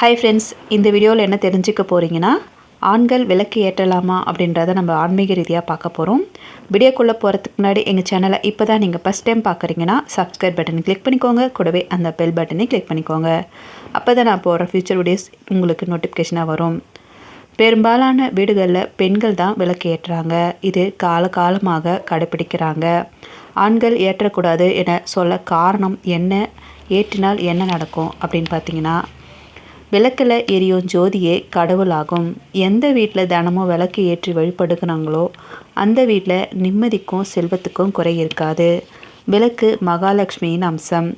Hi friends இந்த வீடியோவில் என்ன தெரிஞ்சுக்க போகிறீங்கன்னா ஆண்கள் விளக்கு ஏற்றலாமா அப்படின்றத நம்ம ஆன்மீக ரீதியாக பார்க்க போகிறோம் வீடியோக்குள்ளே போகிறதுக்கு முன்னாடி எங்கள் சேனலை இப்போ தான் நீங்கள் ஃபஸ்ட் டைம் பார்க்குறீங்கன்னா சப்ஸ்கிரைப் பட்டன் கிளிக் பண்ணிக்கோங்க. கூடவே அந்த பெல் பட்டனை கிளிக் பண்ணிக்கோங்க. அப்போ தான் நான் போகிற ஃபியூச்சர் வீடியோஸ் உங்களுக்கு நோட்டிஃபிகேஷனாக வரும். பெரும்பாலான வீடுகளில் பெண்கள் தான் விளக்கு ஏற்றுறாங்க. இது காலகாலமாக கடைப்பிடிக்கிறாங்க ஆண்கள் ஏற்றக்கூடாது என சொல்ல காரணம் என்ன? ஏற்றினால் என்ன நடக்கும்? அப்படின்னு பார்த்தீங்கன்னா விளக்கில் எரியும் ஜோதியே கடவுளாகும். எந்த வீட்டில் தினமும் விளக்கு ஏற்றி வழிபடுகிறாங்களோ அந்த வீட்டில் நிம்மதிக்கும் செல்வத்துக்கும் குறை இருக்காது. விளக்கு மகாலட்சுமியின் அம்சம்.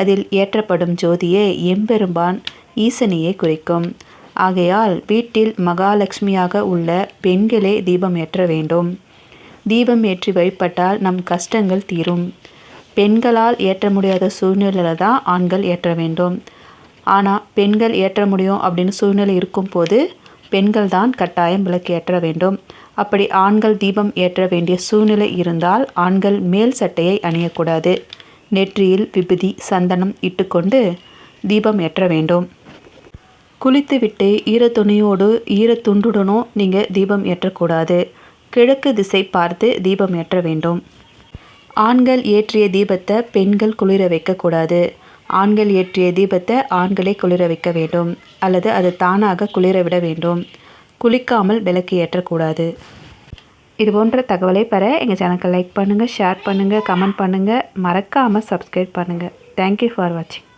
அதில் ஏற்றப்படும் ஜோதியே எம்பெரும்பான் ஈசனையே குறிக்கும். ஆகையால் வீட்டில் மகாலட்சுமியாக உள்ள பெண்களே தீபம் ஏற்ற வேண்டும். தீபம் ஏற்றி வழிபட்டால் நம் கஷ்டங்கள் தீரும். பெண்களால் ஏற்ற முடியாத சூழ்நிலையில் தான் ஆண்கள் ஏற்ற வேண்டும். ஆனால் பெண்கள் ஏற்ற முடியும் அப்படின்னு சூழ்நிலை இருக்கும்போது பெண்கள் தான் கட்டாயம் விளக்கு ஏற்ற வேண்டும். அப்படி ஆண்கள் தீபம் ஏற்ற வேண்டிய சூழ்நிலை இருந்தால் ஆண்கள் மேல் சட்டையை அணியக்கூடாது. நெற்றியில் விபதி சந்தனம் இட்டுக்கொண்டு தீபம் ஏற்ற வேண்டும். குளித்துவிட்டு ஈரத்துணியோடு ஈரத்துண்டுடனோ நீங்கள் தீபம் ஏற்றக்கூடாது. கிழக்கு திசை பார்த்து தீபம் ஏற்ற வேண்டும். ஆண்கள் ஏற்றிய தீபத்தை பெண்கள் குளிர வைக்கக்கூடாது. ஆண்கள் ஏற்றிய தீபத்தை ஆண்களே குளிர வைக்க வேண்டும் அல்லது அது தானாக குளிர விட வேண்டும். குளிக்காமல் விளக்கு ஏற்றக்கூடாது. இது போன்ற தகவலை பெற எங்கள் சேனலுக்கு லைக் பண்ணுங்கள் ஷேர் பண்ணுங்கள் கமெண்ட் பண்ணுங்கள் மறக்காமல் சப்ஸ்கிரைப் பண்ணுங்கள் தேங்க்யூ ஃபார் வாட்சிங்